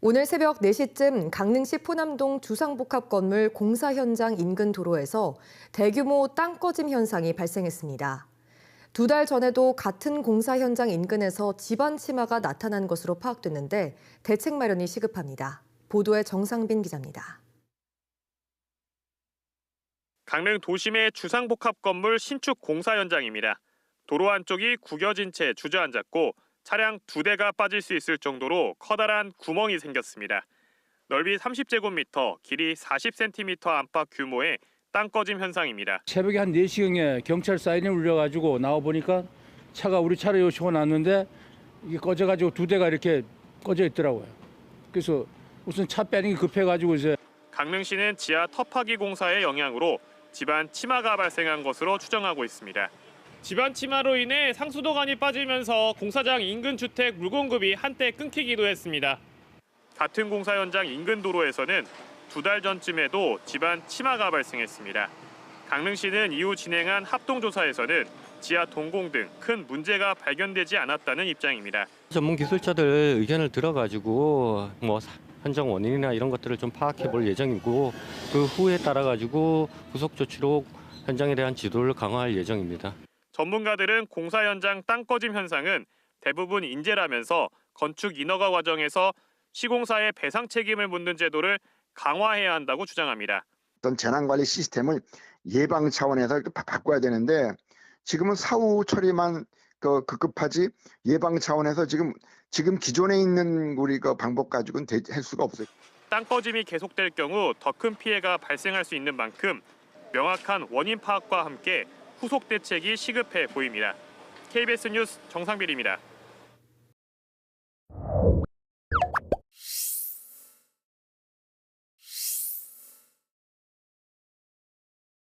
오늘 새벽 4시쯤 강릉시 포남동 주상복합 건물 공사 현장 인근 도로에서 대규모 땅 꺼짐 현상이 발생했습니다. 두 달 전에도 같은 공사 현장 인근에서 집안 침하가 나타난 것으로 파악됐는데 대책 마련이 시급합니다. 보도에 정상빈 기자입니다. 강릉 도심의 주상복합 건물 신축 공사 현장입니다. 도로 한쪽이 구겨진 채 주저앉았고 차량 두 대가 빠질 수 있을 정도로 커다란 구멍이 생겼습니다. 넓이 30제곱미터, 길이 40cm 안팎 규모의 땅 꺼짐 현상입니다. 새벽에 한 4시경에 경찰 사이렌 울려가지고 나와보니까 차가 우리 차를 요시고 났는데 이게 꺼져가지고 두 대가 이렇게 꺼져 있더라고요. 그래서 우선 차 빼는 게 급해가지고 이제 강릉시는 지하 터파기 공사의 영향으로 집안 침하가 발생한 것으로 추정하고 있습니다. 집안 침하로 인해 상수도관이 빠지면서 공사장 인근 주택 물공급이 한때 끊기기도 했습니다. 같은 공사 현장 인근 도로에서는 두 달 전쯤에도 집안 침하가 발생했습니다. 강릉시는 이후 진행한 합동조사에서는 지하 동공 등 큰 문제가 발견되지 않았다는 입장입니다. 전문 기술자들 의견을 들어가지고 뭐 사- 현장 원인이나 이런 것들을 좀 파악해 볼 예정이고 그 후에 따라 가지고 후속 조치로 현장에 대한 지도를 강화할 예정입니다. 전문가들은 공사 현장 땅 꺼짐 현상은 대부분 인재라면서 건축 인허가 과정에서 시공사의 배상 책임을 묻는 제도를 강화해야 한다고 주장합니다. 어떤 재난관리 시스템을 예방 차원에서 바꿔야 되는데 지금은 사후 처리만 그 급급하지 예방 차원에서 지금 지금 기존에 있는 우리 그 방법 가지고는 대- 할 수가 없어요. 땅 꺼짐이 계속될 경우 더 큰 피해가 발생할 수 있는 만큼 명확한 원인 파악과 함께 후속 대책이 시급해 보입니다. KBS 뉴스 정상빈입니다.